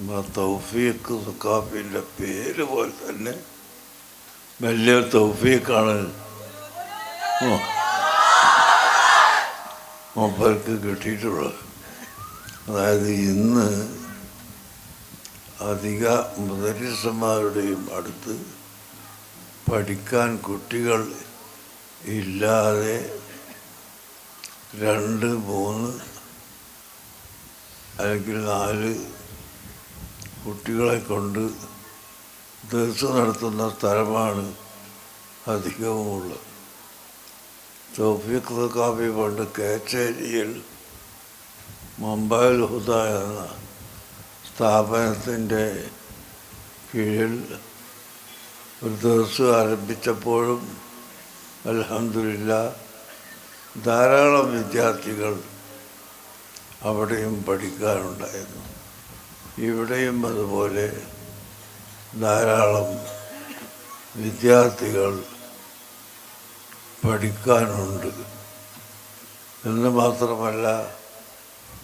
തൗഫീഖ് സുഖാഫിന്റെ പേര് പോലെ തന്നെ വലിയ തൗഫീഖാണ്. മൊബൈൽക്ക് കിട്ടിയിട്ടുള്ളത്. അതായത് ഇന്ന് അധിക മുദരിസന്മാരുടെയും അടുത്ത് പഠിക്കാൻ കുട്ടികൾ ഇല്ലാതെ രണ്ട് മൂന്ന് അല്ലെങ്കിൽ നാല് കുട്ടികളെ കൊണ്ട് ദിവസം നടത്തുന്ന സ്ഥലമാണ് അധികവുമുള്ളത്. തോഫിക് കാപ്പി പണ്ട് കേച്ചേരിയിൽ മുംബൈ ഹുദ എന്ന സ്ഥാപനത്തിന്റെ കീഴിൽ ഒരു ദിവസം ആരംഭിച്ചപ്പോഴും അലഹമില്ല ധാരാളം വിദ്യാർത്ഥികൾ അവിടെയും പഠിക്കാനുണ്ടായിരുന്നു. ഇവിടെയും അതുപോലെ ധാരാളം വിദ്യാർത്ഥികൾ പഠിക്കാനുണ്ട്. എന്ന് മാത്രമല്ല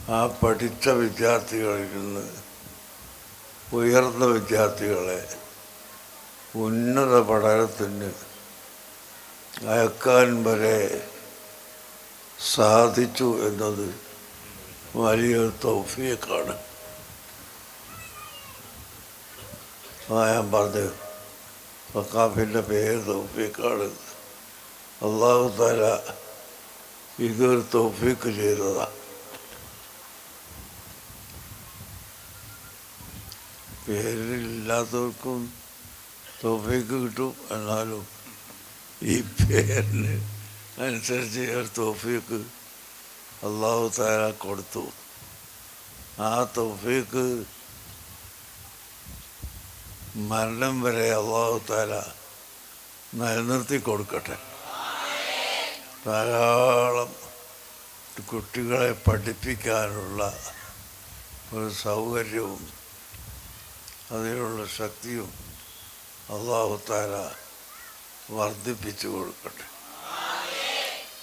ആ പഠിച്ച വിദ്യാർത്ഥികളിൽ നിന്ന് ഉയർന്ന വിദ്യാർത്ഥികളെ ഉന്നത പഠനത്തിന് അയക്കാൻ വരെ സാധിച്ചു എന്നത് വലിയൊരു തൗഫീഖാണ് ആ ഞാൻ പറഞ്ഞു. വക്കാഫിന്റെ പേര് തോഫിക്കാണ് അള്ളാഹു തല ഇതൊരു തോഫിക്ക് ചെയ്തതാണ് പേരില്ലാത്തവർക്കും തോഫിക്ക് കിട്ടും. എന്നാലും ഈ പേരിന് അനുസരിച്ച് ഒരു തോഫിക്ക് അള്ളാഹു താര കൊടുത്തു. ആ തോഫീക്ക് മരണം വരെ അള്ളാഹു താര നിലനിർത്തി കൊടുക്കട്ടെ. ധാരാളം കുട്ടികളെ പഠിപ്പിക്കാനുള്ള ഒരു സൗകര്യവും അതിനുള്ള ശക്തിയും അള്ളാഹു താര വർദ്ധിപ്പിച്ചു കൊടുക്കട്ടെ.